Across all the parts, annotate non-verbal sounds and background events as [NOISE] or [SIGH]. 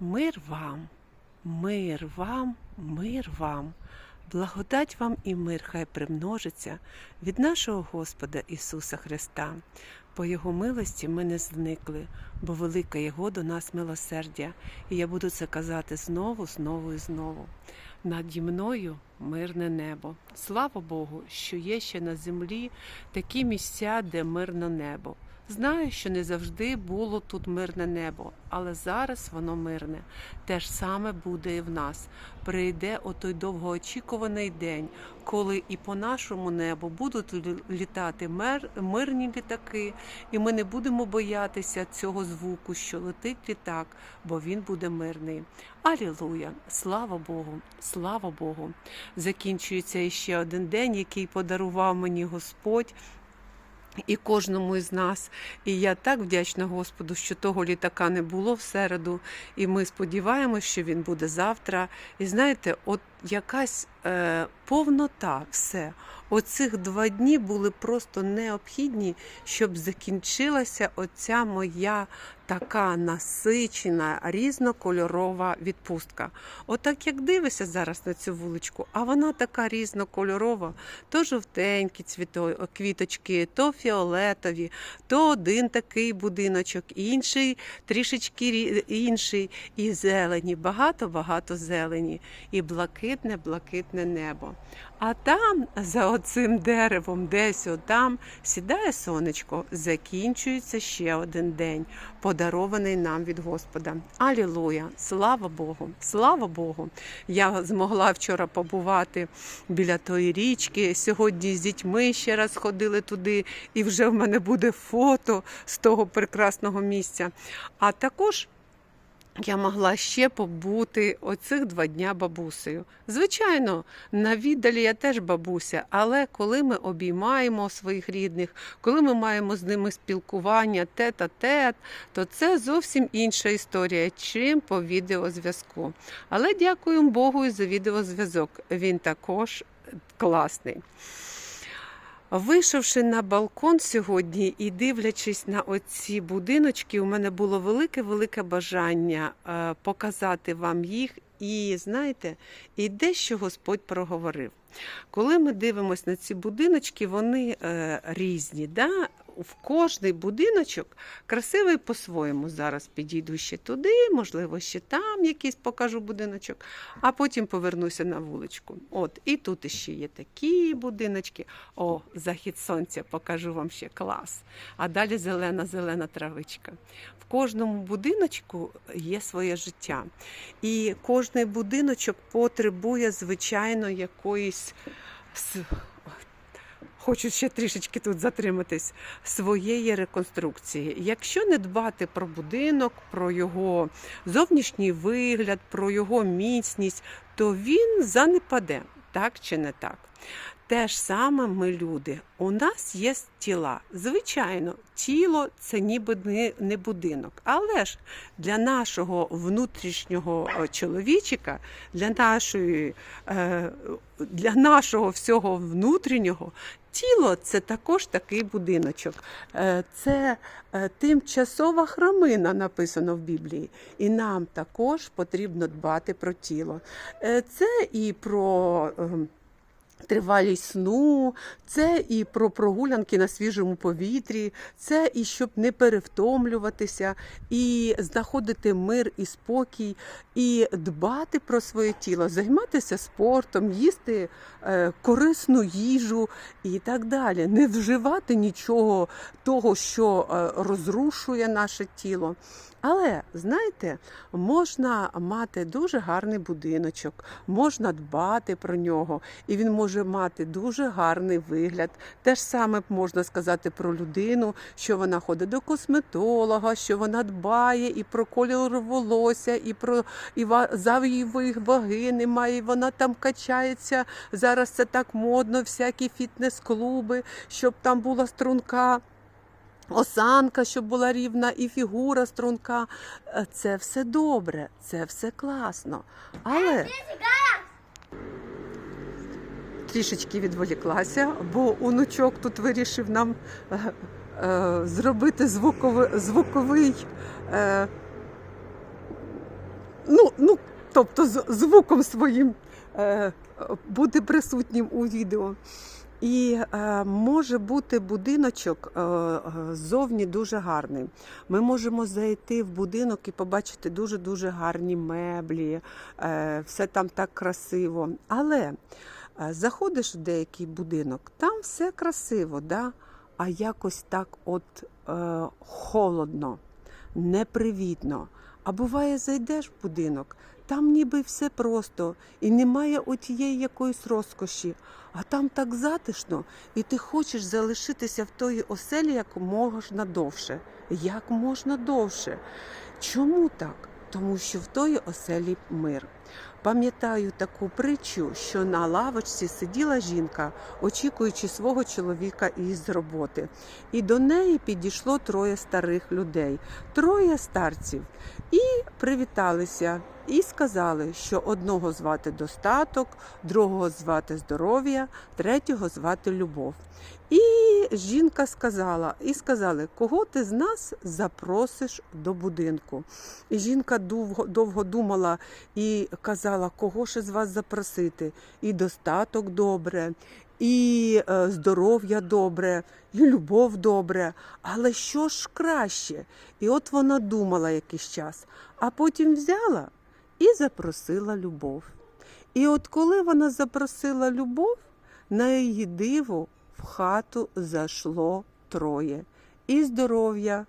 Мир вам, мир вам, мир вам, благодать вам і мир хай примножиться від нашого Господа Ісуса Христа. По Його милості ми не зникли, бо велике Його до нас милосердя, і я буду це казати знову, знову і знову. Наді мною мирне небо. Слава Богу, що є ще на землі такі місця, де мирне небо. Знаю, що не завжди було тут мирне небо, але зараз воно мирне. Те ж саме буде і в нас. Прийде отой довгоочікуваний день, коли і по нашому небу будуть літати мер, мирні літаки, і ми не будемо боятися цього звуку, що летить літак, бо він буде мирний. Алілуя! Слава Богу! Слава Богу! Закінчується іще один день, який подарував мені Господь і кожному із нас. І я так вдячна Господу, що того літака не було в середу, і ми сподіваємося, що він буде завтра. І знаєте, от якась е, повнота, все. Оцих два дні були просто необхідні, щоб закінчилася оця моя така насичена, різнокольорова відпустка. Отак як дивишся зараз на цю вуличку, а вона така різнокольорова, то жовтенькі цвіто, квіточки, то фіолетові, то один такий будиночок, інший трішечки інший, і зелені, багато-багато зелені, і блакитне, блакитне небо. А там, за оцим деревом, десь отам, сідає сонечко, закінчується ще один день, подарований нам від Господа. Алілуя! Слава Богу! Слава Богу! Я змогла вчора побувати біля тої річки. Сьогодні з дітьми ще раз ходили туди, і вже в мене буде фото з того прекрасного місця. А також я могла ще побути оцих два дня бабусею. Звичайно, на віддалі я теж бабуся, але коли ми обіймаємо своїх рідних, коли ми маємо з ними спілкування тет-а-тет, то це зовсім інша історія, чим по відеозв'язку. Але дякуємо Богу за відеозв'язок. Він також класний. Вийшовши на балкон сьогодні і дивлячись на оці будиночки, у мене було велике-велике бажання е, показати вам їх. І знаєте, і дещо Господь проговорив. Коли ми дивимося на ці будиночки, вони е, різні. Да? В кожний будиночок красивий по-своєму. Зараз підійду ще туди, можливо, ще там якийсь покажу будиночок, а потім повернуся на вуличку. От, і тут ще є такі будиночки. О, захід сонця, покажу вам ще клас. А далі зелена-зелена травичка. В кожному будиночку є своє життя. І кожний будиночок потребує, звичайно, якоїсь. Хочу ще трішечки тут затриматись своєї реконструкції. Якщо не дбати про будинок, про його зовнішній вигляд, про його міцність, то він занепаде, так чи не так. Те ж саме ми люди. У нас є тіла. Звичайно, тіло це ніби не- не будинок. Але ж для нашого внутрішнього е, чоловічика, для нашої, е, для нашого всього внутрішнього, тіло це також такий будиночок. Е, Це е, тимчасова храмина, написано в Біблії. І нам також потрібно дбати про тіло. Е, Це і про. Тривалість сну, це і про прогулянки на свіжому повітрі, це і щоб не перевтомлюватися, і знаходити мир і спокій, і дбати про своє тіло, займатися спортом, їсти е, корисну їжу і так далі. Не вживати нічого того, що е, розрушує наше тіло. Але знаєте, можна мати дуже гарний будиночок, можна дбати про нього, і він може мати дуже гарний вигляд. Те ж саме можна сказати про людину, що вона ходить до косметолога, що вона дбає і про кольор волосся, і про і ва- за її ваги немає, і вона там качається. Зараз це так модно, всякі фітнес-клуби, щоб там була струнка. Осанка, щоб була рівна, і фігура струнка. Е, Це все добре, це все класно. Але трішечки відволіклася, бо онучок тут вирішив нам е, е, зробити звуковий, звуковий е, ну, ну, тобто з звуком своїм е, бути присутнім у відео. І е, може бути будиночок е, е, ззовні дуже гарний. Ми можемо зайти в будинок і побачити дуже-дуже гарні меблі, е, все там так красиво. Але е, заходиш в деякий будинок, там все красиво, да? а якось так от е, холодно, непривітно. А буває, зайдеш в будинок, там ніби все просто, і немає отієї якоїсь розкоші, а там так затишно, і ти хочеш залишитися в тої оселі як можна довше. Як можна довше. Чому так? Тому що в тої оселі мир. Пам'ятаю таку притчу, що на лавочці сиділа жінка, очікуючи свого чоловіка із роботи. І до неї підійшло троє старих людей, троє старців, і привіталися, і сказали, що одного звати достаток, другого звати здоров'я, третього звати любов. І жінка сказала, і сказали, кого ти з нас запросиш до будинку. І жінка довго, довго думала і казала, кого ж із вас запросити. І достаток добре, і е, здоров'я добре, і любов добре. Але що ж краще? І от вона думала якийсь час, а потім взяла і запросила любов. І от коли вона запросила любов, на її диво в хату зайшло троє і здоров'я,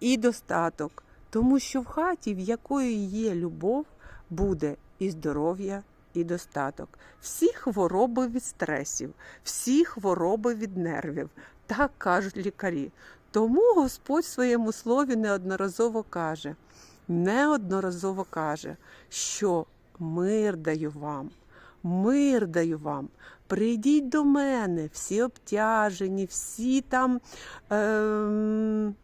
і достаток, тому що в хаті, в якої є любов, буде і здоров'я, і достаток. Всі хвороби від стресів, всі хвороби від нервів, так кажуть лікарі. Тому Господь в своєму слові неодноразово каже, неодноразово каже, що мир даю вам, мир даю вам. Прийдіть до мене, всі обтяжені, всі там. Ем...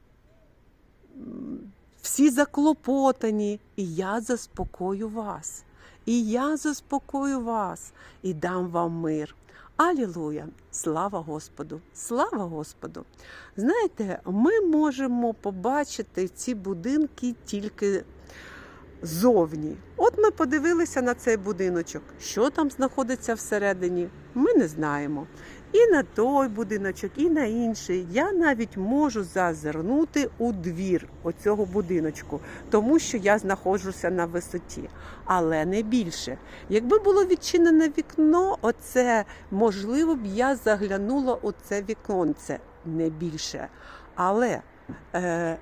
Всі заклопотані, і я заспокою вас. І я заспокою вас і дам вам мир. Алілуя! Слава Господу! Слава Господу! Знаєте, ми можемо побачити ці будинки тільки зовні. От ми подивилися на цей будиночок. Що там знаходиться всередині, ми не знаємо. І на той будиночок, і на інший. Я навіть можу зазирнути у двір оцього будиночку, тому що я знаходжуся на висоті, але не більше. Якби було відчинене вікно, оце можливо б я заглянула у це віконце не більше. Але е,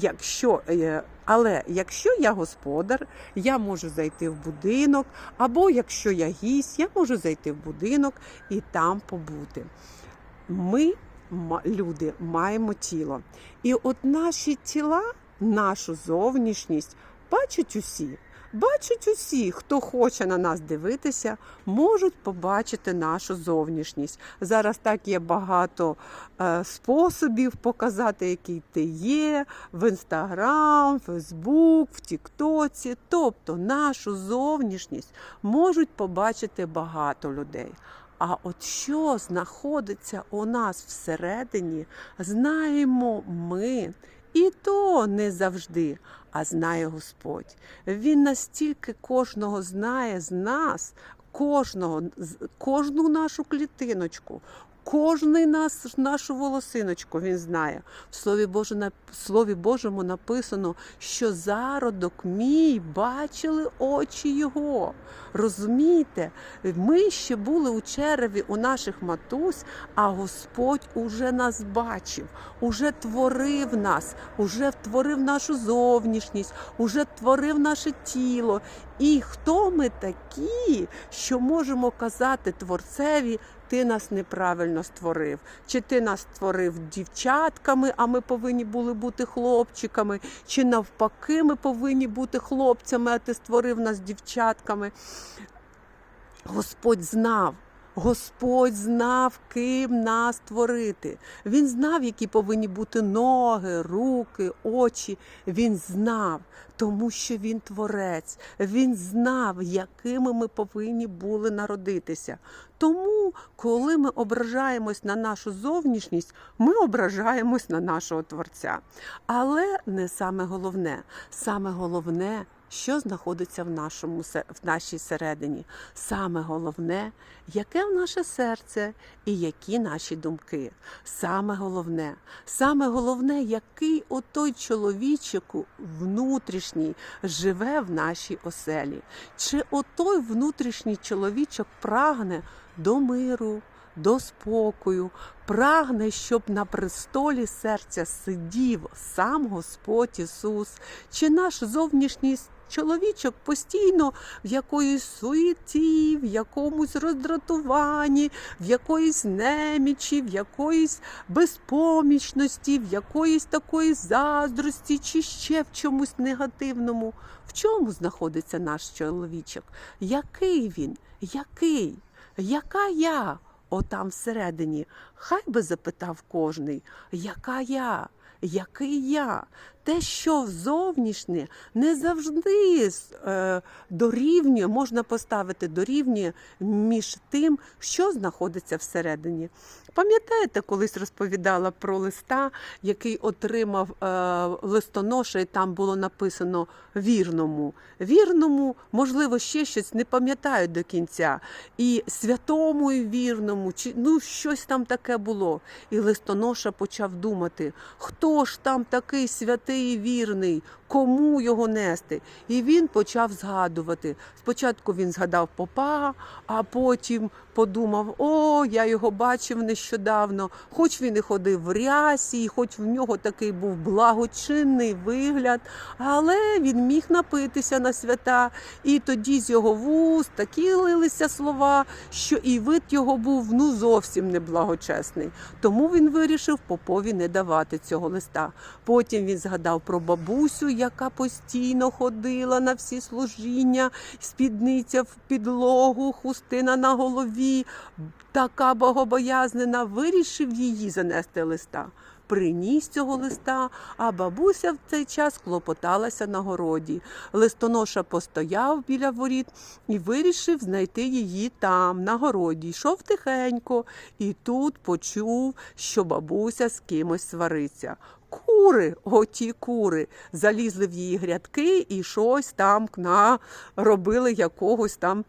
якщо е, але якщо я господар, я можу зайти в будинок, або якщо я гість, я можу зайти в будинок і там побути. Ми, люди, маємо тіло. І от наші тіла, нашу зовнішність бачать усі. Бачать усі, хто хоче на нас дивитися, можуть побачити нашу зовнішність. Зараз так є багато е, способів показати, який ти є в інстаграм, Фейсбук, в Тіктоці. Тобто нашу зовнішність можуть побачити багато людей. А от що знаходиться у нас всередині, знаємо ми. І то не завжди, а знає Господь. Він настільки кожного знає з нас, кожного, кожну нашу клітиночку, кожний нас, нашу волосиночку він знає. В Слові, Боже, в Слові Божому написано, що зародок мій бачили очі Його. Розумієте, ми ще були у череві у наших матусь, а Господь уже нас бачив, уже творив нас, уже творив нашу зовнішність, уже творив наше тіло. І хто ми такі, що можемо казати Творцеві, ти нас неправильно створив? Чи ти нас створив дівчатками, а ми повинні були бути хлопчиками? Чи навпаки, ми повинні бути хлопцями, а ти створив нас дівчатками? Господь знав. Господь знав, ким нас творити. Він знав, які повинні бути ноги, руки, очі. Він знав, тому що він творець. Він знав, якими ми повинні були народитися. Тому, коли ми ображаємось на нашу зовнішність, ми ображаємось на нашого творця. Але не саме головне, саме головне що знаходиться в, нашому, в нашій середині. Саме головне, яке в наше серце і які наші думки. Саме головне, саме головне, який отой чоловічику внутрішній живе в нашій оселі. Чи отой внутрішній чоловічок прагне до миру, до спокою, прагне, щоб на престолі серця сидів сам Господь Ісус, чи наш зовнішній чоловічок постійно в якоїсь суеті, в якомусь роздратуванні, в якоїсь немічі, в якоїсь безпомічності, в якоїсь такої заздрості, чи ще в чомусь негативному. В чому знаходиться наш чоловічок? Який він? Який? Яка я? Отам всередині. Хай би запитав кожний, яка я? Який я? Те, що зовнішнє, не завжди е, дорівнює, можна поставити дорівнює між тим, що знаходиться всередині. Пам'ятаєте, колись розповідала про листа, який отримав е, листоноша, і там було написано вірному. Вірному, можливо, ще щось не пам'ятаю до кінця. І святому і вірному, чи ну щось там таке було. І листоноша почав думати, хто ж там такий святий і вірний, кому його нести. І він почав згадувати. Спочатку він згадав попа, а потім подумав: о, я його бачив нещодавно, хоч він і ходив в рясі, хоч в нього такий був благочинний вигляд, але він міг напитися на свята, і тоді з його вуст такі лилися слова, що і вид його був ну зовсім неблагочесний. Тому він вирішив попові не давати цього листа. Потім він згадав про бабусю, яка постійно ходила на всі служіння, спідниця в підлогу, хустина на голові, така богобоязнена, вирішив її занести листа. Приніс цього листа, а бабуся в цей час клопоталася на городі. Листоноша постояв біля воріт і вирішив знайти її там, на городі. Йшов тихенько, і тут почув, що бабуся з кимось свариться. Кури, оті кури, залізли в її грядки і щось там кна робили якогось там.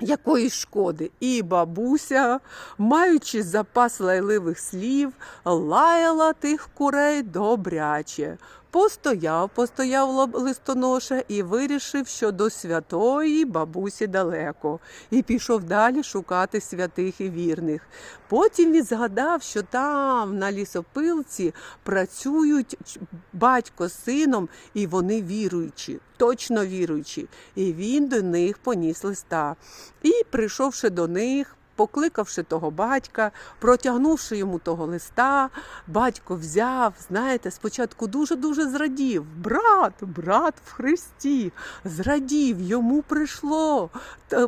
Якоїсь шкоди, і бабуся, маючи запас лайливих слів, лаяла тих курей добряче. Постояв, постояв листоноша і вирішив, що до святої бабусі далеко, і пішов далі шукати святих і вірних. Потім він згадав, що там на лісопилці працюють батько з сином, і вони віруючі, точно віруючі. І він до них поніс листа. І, прийшовши до них, Покликавши того батька, протягнувши йому того листа, батько взяв, знаєте, спочатку дуже-дуже зрадів. Брат, брат в Христі, зрадів, йому прийшло,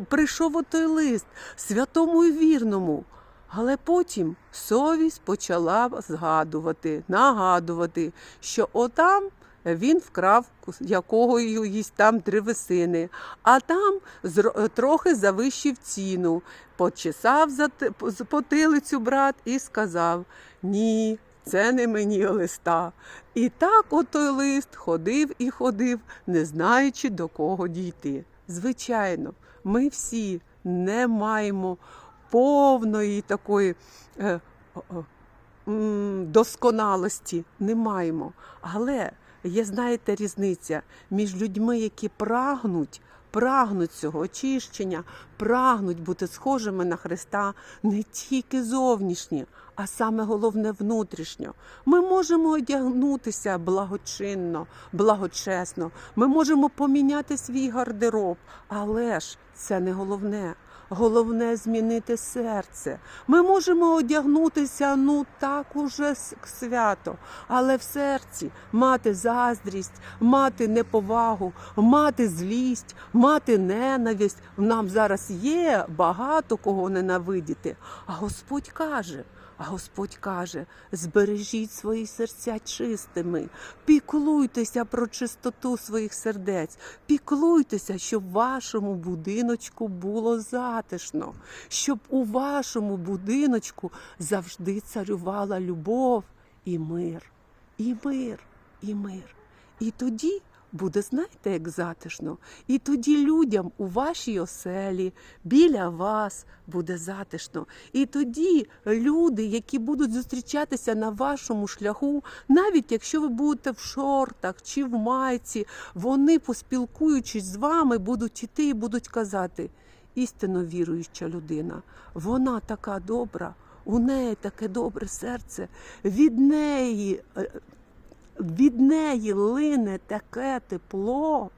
прийшов отой лист, святому і вірному. Але потім совість почала згадувати, нагадувати, що отам він вкрав якоїсь там древесини, а там трохи завищив ціну. Почесав потилицю брат і сказав: Ні, це не мені листа. І так отой лист ходив і ходив, не знаючи до кого дійти. Звичайно, ми всі не маємо повної такої е, досконалості, не маємо. Але є, знаєте, різниця між людьми, які прагнуть. Прагнуть цього очищення, прагнуть бути схожими на Христа не тільки зовнішні, а саме головне внутрішньо. Ми можемо одягнутися благочинно, благочесно. Ми можемо поміняти свій гардероб, але ж це не головне. Головне змінити серце. Ми можемо одягнутися ну так уже свято, але в серці мати заздрість, мати неповагу, мати злість, мати ненависть. Нам зараз є багато кого ненавидіти. А Господь каже. А Господь каже: збережіть свої серця чистими, піклуйтеся про чистоту своїх сердець, піклуйтеся, щоб вашому будиночку було затишно, щоб у вашому будиночку завжди царювала любов і мир, і мир, і мир. І тоді буде, знаєте, як затишно. І тоді людям у вашій оселі, біля вас буде затишно. І тоді люди, які будуть зустрічатися на вашому шляху, навіть якщо ви будете в шортах чи в майці, вони, поспілкуючись з вами, будуть іти і будуть казати: істинно віруюча людина, вона така добра, у неї таке добре серце, від неї. Від неї лине таке тепло.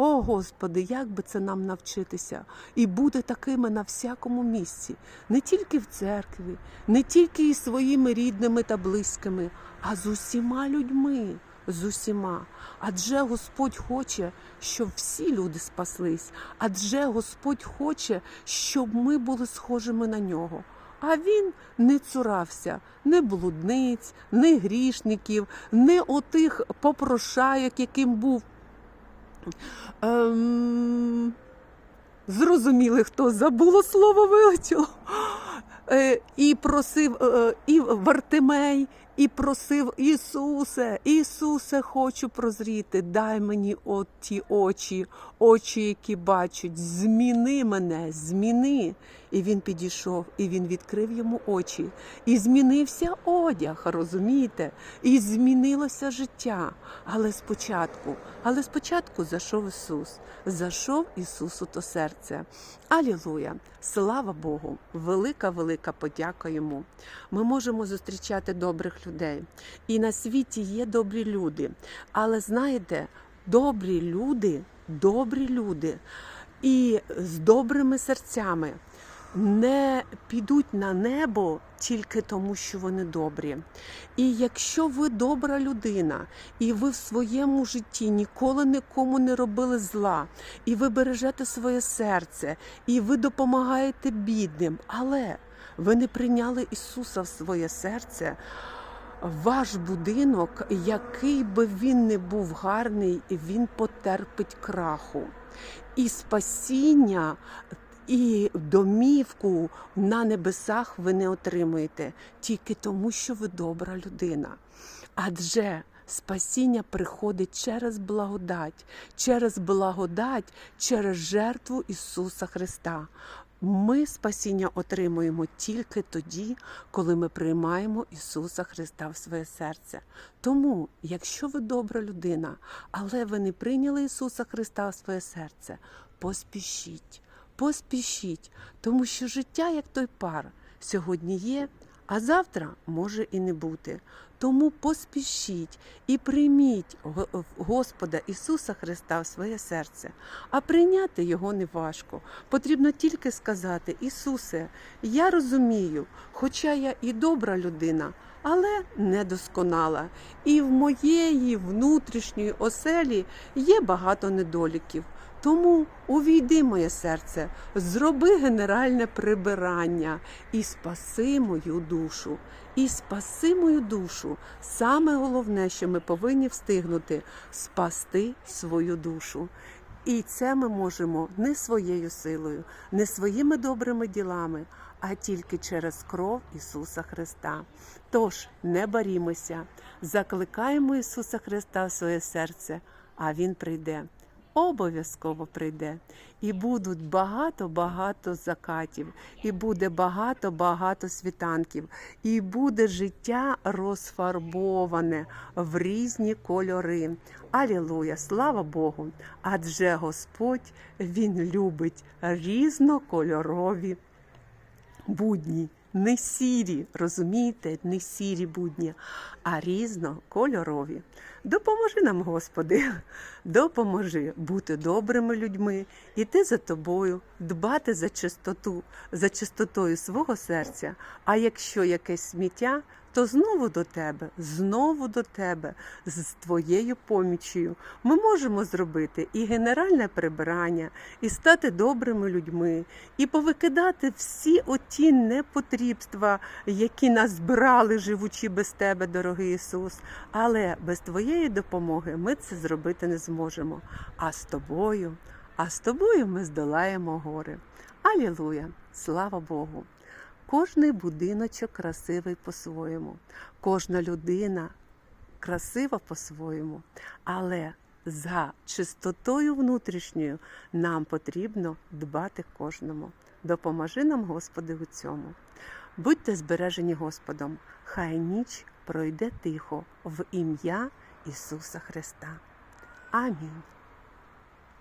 О, Господи, як би це нам навчитися і бути такими на всякому місці, не тільки в церкві, не тільки із своїми рідними та близькими, а з усіма людьми, з усіма. Адже Господь хоче, щоб всі люди спаслись, адже Господь хоче, щоб ми були схожими на нього. А він не цурався не блудниць, не грішників, не отих попрошайок, яким був. Ем... Зрозуміли, хто забуло слово вилетіло. Е, і просив е, і Вартимей, і просив Ісусе, Ісусе, хочу прозріти, дай мені от ті очі, очі, які бачать, зміни мене, зміни. І він підійшов, і він відкрив йому очі. І змінився одяг, розумієте? І змінилося життя. Але спочатку, але спочатку зайшов Ісус, зайшов Ісусу то серце. Алілуя! Слава Богу! Велика, велика подяка йому. Ми можемо зустрічати добрих людей. І на світі є добрі люди. Але знаєте, добрі люди, добрі люди і з добрими серцями не підуть на небо тільки тому, що вони добрі. І якщо ви добра людина, і ви в своєму житті ніколи нікому не робили зла, і ви бережете своє серце, і ви допомагаєте бідним, але ви не прийняли Ісуса в своє серце. Ваш будинок, який би він не був гарний, він потерпить краху. І спасіння і домівку на небесах ви не отримуєте тільки тому, що ви добра людина. Адже спасіння приходить через благодать, через благодать, через жертву Ісуса Христа. Ми спасіння отримуємо тільки тоді, коли ми приймаємо Ісуса Христа в своє серце. Тому, якщо ви добра людина, але ви не прийняли Ісуса Христа в своє серце, поспішіть, поспішіть, тому що життя, як той пар, сьогодні є, а завтра може і не бути. Тому поспішіть і прийміть Господа Ісуса Христа в своє серце, а прийняти його не важко. Потрібно тільки сказати: Ісусе, я розумію, хоча я і добра людина, але недосконала. І в моєї внутрішньої оселі є багато недоліків. Тому увійди моє серце, зроби генеральне прибирання і спаси мою душу. І спаси мою душу. Саме головне, що ми повинні встигнути спасти свою душу. І це ми можемо не своєю силою, не своїми добрими ділами, а тільки через кров Ісуса Христа. Тож не борімося, закликаємо Ісуса Христа в своє серце, а Він прийде обов'язково прийде. І будуть багато-багато закатів, і буде багато-багато світанків, і буде життя розфарбоване в різні кольори. Алілуя, слава Богу! Адже Господь Він любить різнокольорові будні. Не сірі, розумієте, не сірі будні, а різнокольорові. Допоможи нам, Господи, [LAUGHS] допоможи бути добрими людьми, іти за тобою, дбати за чистоту, за чистотою свого серця. А якщо якесь сміття, то знову до тебе, знову до тебе, з твоєю поміччю. Ми можемо зробити і генеральне прибирання, і стати добрими людьми, і повикидати всі оті непотрібства, які нас збирали, живучи без тебе, дорогий Ісус. Але без твоєї допомоги ми це зробити не зможемо. А з тобою, а з тобою ми здолаємо гори. Алілуя! Слава Богу! Кожний будиночок красивий по-своєму, кожна людина красива по-своєму, але за чистотою внутрішньою нам потрібно дбати кожному. Допоможи нам, Господи, у цьому. Будьте збережені Господом, хай ніч пройде тихо в ім'я Ісуса Христа. Амінь.